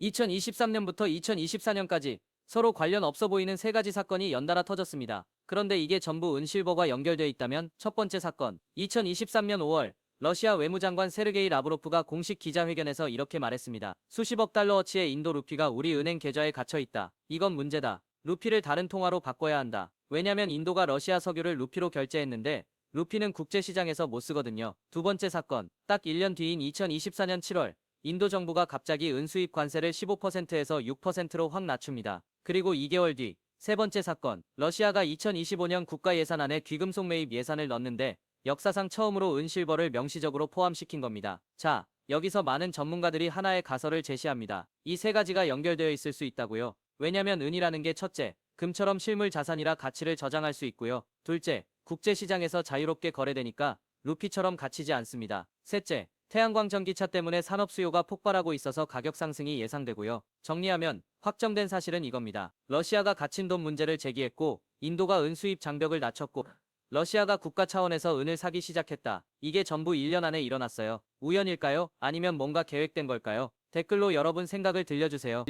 2023년부터 2024년까지 서로 관련 없어 보이는 세 가지 사건이 연달아 터졌습니다. 그런데 이게 전부 은실버와 연결되어 있다면 첫 번째 사건. 2023년 5월 러시아 외무장관 세르게이 라브로프가 공식 기자회견에서 이렇게 말했습니다. 수십억 달러어치의 인도 루피가 우리 은행 계좌에 갇혀 있다. 이건 문제다. 루피를 다른 통화로 바꿔야 한다. 왜냐면 인도가 러시아 석유를 루피로 결제했는데 루피는 국제시장에서 못 쓰거든요. 두 번째 사건. 딱 1년 뒤인 2024년 7월 인도 정부가 갑자기 은수입 관세를 15%에서 6%로 확 낮춥니다. 그리고 2개월 뒤 세 번째 사건. 러시아가 2025년 국가 예산안에 귀금속 매입 예산을 넣는데 역사상 처음으로 은실버를 명시적으로 포함시킨 겁니다. 자, 여기서 많은 전문가들이 하나의 가설을 제시합니다. 이 세 가지가 연결되어 있을 수 있다고요. 왜냐면 은이라는 게 첫째, 금처럼 실물 자산이라 가치를 저장할 수 있고요. 둘째, 국제시장에서 자유롭게 거래되니까 루피처럼 갇히지 않습니다. 셋째, 태양광 전기차 때문에 산업 수요가 폭발하고 있어서 가격 상승이 예상되고요. 정리하면 확정된 사실은 이겁니다. 러시아가 갇힌 돈 문제를 제기했고 인도가 은 수입 장벽을 낮췄고 러시아가 국가 차원에서 은을 사기 시작했다. 이게 전부 1년 안에 일어났어요. 우연일까요? 아니면 뭔가 계획된 걸까요? 댓글로 여러분 생각을 들려주세요.